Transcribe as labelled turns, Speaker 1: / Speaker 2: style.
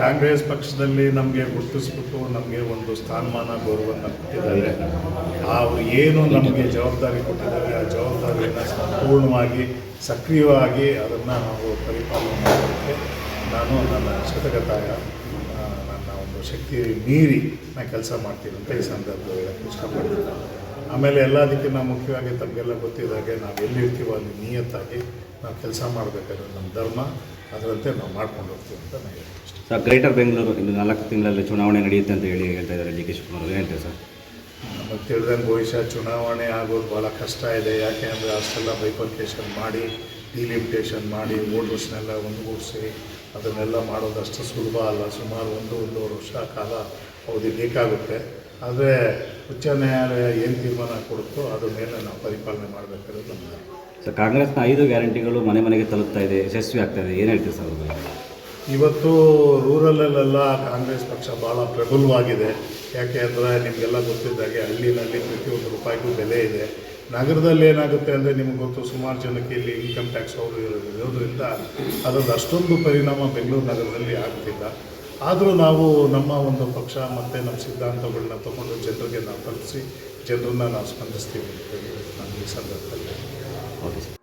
Speaker 1: ಕಾಂಗ್ರೆಸ್ ಪಕ್ಷದಲ್ಲಿ ನಮಗೆ ಗುರುತಿಸ್ಬಿಟ್ಟು ನಮಗೆ ಒಂದು ಸ್ಥಾನಮಾನ, ಗೌರವವನ್ನು ಕೊಟ್ಟಿದ್ದಾರೆ. ಅವರು ಏನು ನಮಗೆ ಜವಾಬ್ದಾರಿ ಕೊಟ್ಟಿದ್ದಾರೆ, ಆ ಜವಾಬ್ದಾರಿಯನ್ನು ಸಂಪೂರ್ಣವಾಗಿ, ಸಕ್ರಿಯವಾಗಿ ಅದನ್ನು ನಾವು ಪರಿಪಾಲನೆ ಮಾಡೋದಕ್ಕೆ ನಾನು ನನ್ನ ಶತಕತಾಯ ನನ್ನ ಒಂದು ಶಕ್ತಿ ಮೀರಿ ನಾನು ಕೆಲಸ ಮಾಡ್ತೀನಿ ಅಂತ ಈ ಸಂದರ್ಭದಲ್ಲಿ ಇಷ್ಟಪಡ್ತೀನಿ. ಆಮೇಲೆ ಎಲ್ಲದಕ್ಕಿಂತ ಮುಖ್ಯವಾಗಿ ತಮಗೆಲ್ಲ ಗೊತ್ತಿದ್ದಾಗೆ ನಾವು ಎಲ್ಲಿರ್ತೀವೋ ಅಲ್ಲಿ ನಿಯತ್ತಾಗಿ ನಾವು ಕೆಲಸ ಮಾಡಬೇಕಾದ್ರೆ ನಮ್ಮ ಧರ್ಮ ಅದರಂತೆ ನಾವು ಮಾಡ್ಕೊಂಡು ಹೋಗ್ತೀವಿ ಅಂತ ನಾನು ಹೇಳ್ತೀನಿ.
Speaker 2: ಸರ್ ಗ್ರೇಟರ್ ಬೆಂಗಳೂರು ಇನ್ನು ನಾಲ್ಕು ತಿಂಗಳಲ್ಲಿ ಚುನಾವಣೆ ನಡೆಯುತ್ತೆ ಅಂತ ಹೇಳಿ ಹೇಳ್ತಾ ಇದ್ದಾರೆ ಡಿ ಕೆ ಶಿವಕುಮಾರ್ ಅವರು. ಹೇಳ್ತಾರೆ ಸರ್?
Speaker 1: ನಮಗೆ ತಿಳಿದಂಗೆ ಬಹುಶಃ ಚುನಾವಣೆ ಆಗೋದು ಭಾಳ ಕಷ್ಟ ಇದೆ. ಯಾಕೆ ಅಂದರೆ ಅಷ್ಟೆಲ್ಲ ಬೈಫರ್ಕೇಷನ್ ಮಾಡಿ ಡಿಲಿಮಿಟೇಷನ್ ಮಾಡಿ ವೋಟರ್ಸ್ನೆಲ್ಲ ಒಂದುಗೂಡಿಸಿ ಅದನ್ನೆಲ್ಲ ಮಾಡೋದು ಅಷ್ಟು ಸುಲಭ ಅಲ್ಲ. ಸುಮಾರು ಒಂದು ಒಂದೂವರೆ ವರ್ಷ ಕಾಲ ಅವಧಿ ಬೇಕಾಗುತ್ತೆ. ಆದರೆ ಉಚ್ಚ ನ್ಯಾಯಾಲಯ ಏನು ತೀರ್ಮಾನ ಕೊಡುತ್ತೋ ಅದ್ರ ಮೇಲೆ ನಾವು ಪರಿಪಾಲನೆ ಮಾಡಬೇಕಾದ್ರೆ ನಮ್ಮ
Speaker 2: ಸರ್ ಕಾಂಗ್ರೆಸ್ನ ಐದು ಗ್ಯಾರಂಟಿಗಳು ಮನೆ ಮನೆಗೆ ತಲುಪ್ತಾ ಇದೆ ಯಶಸ್ವಿ ಆಗ್ತಾ ಇದೆ. ಏನು ಹೇಳ್ತೀವಿ ಸರ್?
Speaker 1: ಇವತ್ತು ರೂರಲಲ್ಲೆಲ್ಲ ಕಾಂಗ್ರೆಸ್ ಪಕ್ಷ ಭಾಳ ಪ್ರಬಲವಾಗಿದೆ. ಯಾಕೆ ಅಂದರೆ ನಿಮಗೆಲ್ಲ ಗೊತ್ತಿದ್ದಾಗೆ ಹಳ್ಳಿನಲ್ಲಿ ಪ್ರತಿಯೊಂದು ರೂಪಾಯಿಗೂ ಬೆಲೆ ಇದೆ. ನಗರದಲ್ಲಿ ಏನಾಗುತ್ತೆ ಅಂದರೆ ನಿಮ್ಗೆ ಗೊತ್ತು ಸುಮಾರು ಜನಕ್ಕೆ ಇಲ್ಲಿ ಇನ್ಕಮ್ ಟ್ಯಾಕ್ಸ್ ಅವರು ಇರೋದ್ರಿಂದ ಅದರದ್ದು ಅಷ್ಟೊಂದು ಪರಿಣಾಮ ಬೆಂಗಳೂರು ನಗರದಲ್ಲಿ ಆಗ್ತಿಲ್ಲ. ಆದರೂ ನಾವು ನಮ್ಮ ಒಂದು ಪಕ್ಷ ಮತ್ತು ನಮ್ಮ ಸಿದ್ಧಾಂತಗಳನ್ನ ತಗೊಂಡು ಜನರಿಗೆ ನಾವು ತಲುಪಿಸಿ, ಜನರನ್ನ ನಾವು ಸ್ಪಂದಿಸ್ತೀವಿ ಅಂತ ಹೇಳಿ ನಾನು ಈ ಸಂದರ್ಭದಲ್ಲಿ.
Speaker 2: ಓಕೆ